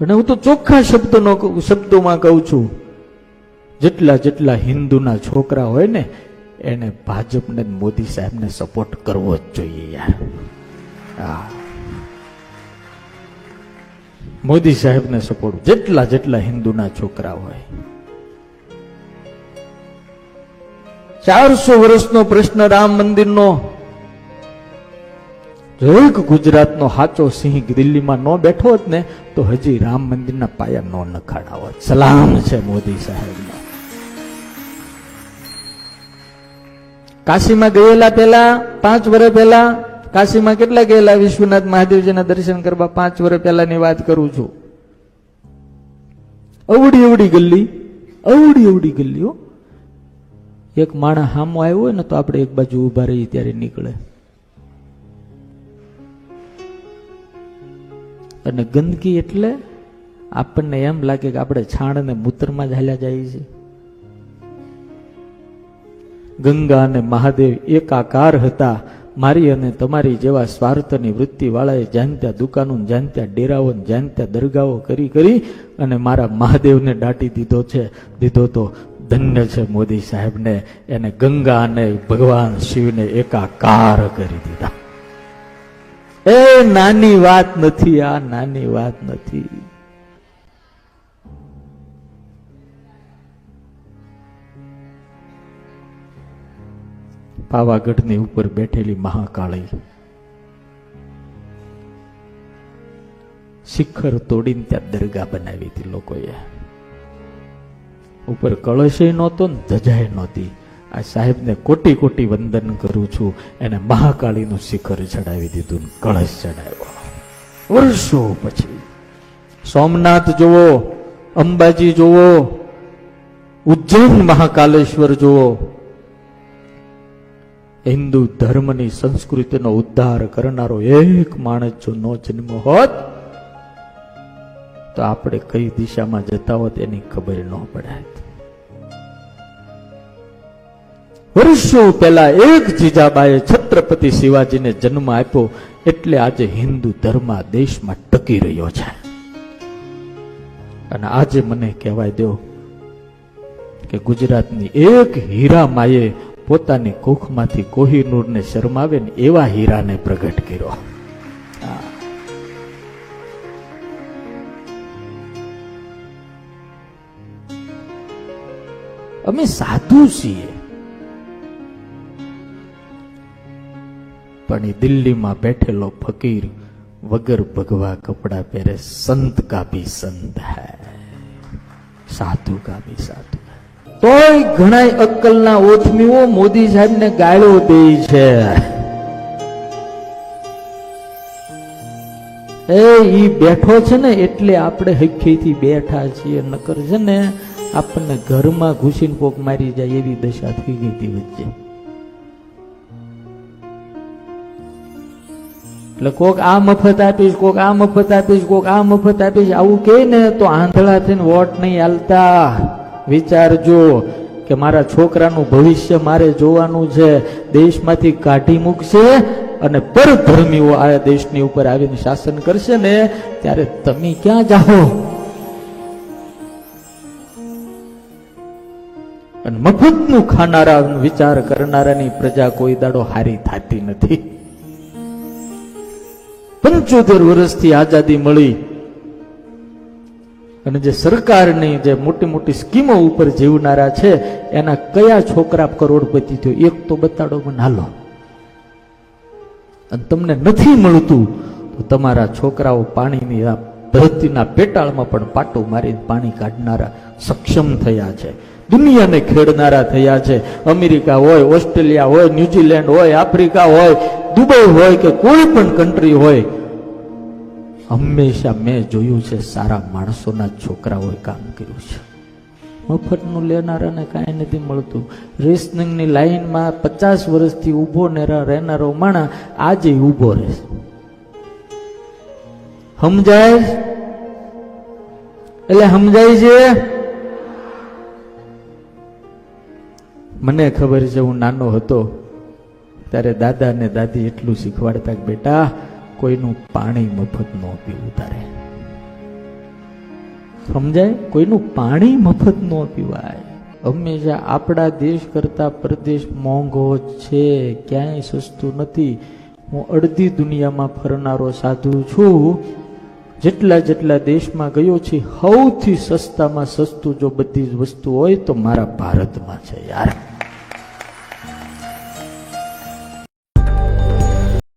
અને હું તો ચોખ્ખા શબ્દનો શબ્દોમાં કહું છું. જેટલા જેટલા હિન્દુના છોકરા હોય ને, એને ભાજપને મોદી સાહેબને સપોર્ટ કરવો જ જોઈએ યાર. હા. મોદી સાહેબને સપોર્ટ જેટલા જેટલા હિન્દુના છોકરા હોય. ચારસો વર્ષનો પ્રશ્ન રામ મંદિરનો એક ગુજરાતનો હાચો સિંહ દિલ્હીમાં ન બેઠો હોત ને, તો હજી રામ મંદિરના પાયા ન નખાડા હોત. સલામ છે મોદી સાહેબનો. કાશીમાં ગયેલા પહેલા, પાંચ વર્ષ પહેલા, કાશીમાં કેટલા ગયેલા? વિશ્વનાથ મહાદેવજીના દર્શન કરવા પાંચ વર્ષ પહેલાની વાત કરું છું. અવડી અવડી ગલ્લી, અવડી અવડી ગલ્લીઓ. એક માણસ હામો આવ્યો હોય ને, તો આપણે એક બાજુ ઊભા રહીએ ત્યારે નીકળે. અને ગંદકી એટલે આપણને એમ લાગે કે આપણે છાણ અને મૂત્રમાં જ હાલ્યા જઈએ છીએ. ગંગા અને મહાદેવ એકાકાર હતા. મારી અને તમારી જેવા સ્વાર્થની વૃત્તિવાળાએ જ્યાં ત્યાં દુકાનો જાણત્યા ત્યાં ડેરાઓ જાણત્યા ત્યાં દરગાહો કરી કરી અને મારા મહાદેવને દાટી દીધો છે, દીધો તો ધન્ય છે મોદી સાહેબને. એને ગંગા અને ભગવાન શિવને એકાકાર કરી દીધા. એ નાની વાત નથી, આ નાની વાત નથી. પાવાગઢની ઉપર બેઠેલી મહાકાળી શિખર તોડીને ત્યાં દરગાહ બનાવી હતી લોકોએ. ઉપર કળશે નહોતો ને ધજાય નહોતી. આ સાહેબને કોટી કોટી વંદન કરું છું. એને મહાકાળીનું શિખર ચડાવી દીધું, કળશ ચડાવ્યો. વર્ષો પછી સોમનાથ જુઓ, અંબાજી જુઓ, ઉજ્જૈન મહાકાલેશ્વર જુઓ. હિન્દુ ધર્મની સંસ્કૃતિનો ઉદ્ધાર કરનારો એક માણસ જો નો જન્મ હોત, તો આપણે કઈ દિશામાં જતા હોત એની ખબર ન પડે વર્ષો પહેલા એક જીજાબાએ છત્રપતિ શિવાજીને જન્મ આપ્યો એટલે આજે હિન્દુ ધર્મ દેશમાં ટકી રહ્યો છે. અને આજે મને કહેવાય દો કે ગુજરાતની એક હીરા માએ પોતાની કોખમાંથી કોહિનૂરને શરમાવે ને એવા હીરાને પ્રગટ કર્યો. અમે સાધુ છીએ. પણ દિલ્હીમાં બેઠેલો ફકીર વગર ભગવા કપડા પહેરે સંત કા સંત હૈ. સાધુ કા ભી સાધુ. તોય ઘણા અક્કલના ઓથમીઓ મોદી સાહેબને ગાળો દે છે. એ, ઈ બેઠો છે ને એટલે આપણે હખીથી બેઠા છીએ. નકર છે ને, આપણને ઘરમાં ઘૂસીને કોક મારી જાય એવી દશા થઈ ગઈ હતી વચ્ચે. એટલે કોક આ મફત આપીશ, કોક આ મફત આપીશ, કોક આ મફત આપીશ. આવું કે ને તો આંધળા થઈને વોટ નહીં હાલતા. વિચારજો કે મારા છોકરાનું ભવિષ્ય મારે જોવાનું છે. દેશમાંથી કાઢી મૂકશે અને પરધર્મીઓ આ દેશની ઉપર આવીને શાસન કરશે ને ત્યારે તમે ક્યાં જાઓ? અને મફતનું ખાનારા વિચાર કરનારાની પ્રજા કોઈ દાડો હારી થતી નથી. પંચોતેર વર્ષથી આઝાદી મળી. અને જે સરકારની જે મોટી મોટી સ્કીમો ઉપર જીવનારા છે, એના કયા છોકરા કરોડપતિ થયો, એક તો બતાડો મને, હાલો. અને તમને નથી મળતું, તો તમારા છોકરાઓ પાણીની આ ધરતીના પેટાળમાં પણ પાટું મારીને પાણી કાઢનારા સક્ષમ થયા છે. દુનિયાને ખેડનારા થયા છે. અમેરિકા હોય, ઓસ્ટ્રેલિયા હોય, ન્યુઝીલેન્ડ હોય, આફ્રિકા હોય, દુબઈ હોય કે કોઈ પણ કન્ટ્રી હોય હંમેશા મેં જોયું છે સારા માણસોના છોકરાઓએ કામ કર્યું છે. મફતનું લેનારાને કાંઈ નથી મળતું. રેસનિંગની લાઈનમાં પચાસ વર્ષથી ઊભો રહેનારો માણા આજે ઊભો રહેશે. સમજાય? એટલે સમજાય છે? મને ખબર છે, હું નાનો હતો. ત્યારે દાદા ને દાદી એટલું શીખવાડતા કે બેટા કોઈનું પાણી મફત ન પીવું તારે સમજાય? કોઈનું પાણી મફત ન પીવાય. હંમેશા આપણા દેશ કરતા પરદેશ મોંઘો છે, ક્યાંય સસ્તું નથી. હું અડધી દુનિયામાં ફરનારો સાધુ છું. જેટલા જેટલા દેશમાં ગયો છે, સૌથી સસ્તામાં સસ્તું જો બધી જ વસ્તુ હોય તો મારા ભારતમાં છે, યાર.